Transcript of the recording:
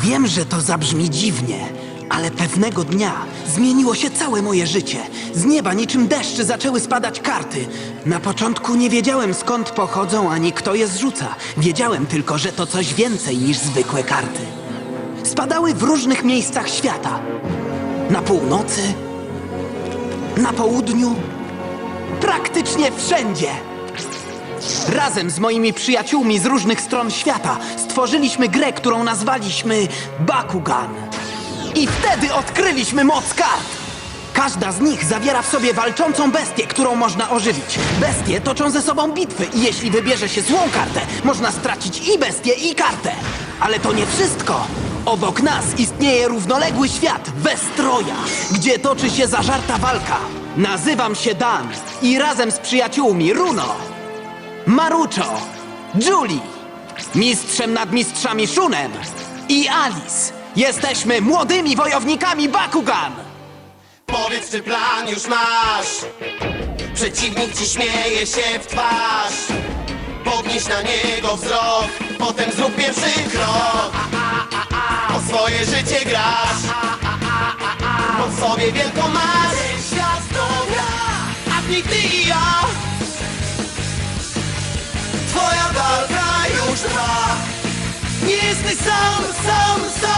Wiem, że to zabrzmi dziwnie, ale pewnego dnia zmieniło się całe moje życie. Z nieba niczym deszcz zaczęły spadać karty. Na początku nie wiedziałem skąd pochodzą ani kto je zrzuca. Wiedziałem tylko, że to coś więcej niż zwykłe karty. Spadały w różnych miejscach świata. Na północy, na południu, praktycznie wszędzie. Razem z moimi przyjaciółmi z różnych stron świata stworzyliśmy grę, którą nazwaliśmy Bakugan. I wtedy odkryliśmy moc kart. Każda z nich zawiera w sobie walczącą bestię, którą można ożywić. Bestie toczą ze sobą bitwy i jeśli wybierze się złą kartę, można stracić i bestię, i kartę. Ale to nie wszystko. Obok nas istnieje równoległy świat Westroja, gdzie toczy się zażarta walka. Nazywam się Dan i razem z przyjaciółmi Runo, Marucho, Julie, mistrzem nad mistrzami Shunem i Alice. Jesteśmy młodymi wojownikami Bakugan! Powiedz, czy plan już masz? Przeciwnik ci śmieje się w twarz. Podnieś na niego wzrok Potem zrób pierwszy krok. O swoje życie grasz. Pod sobie wielką masz. Świat to gra A ty i ja Nie jesteś sam, sam, sam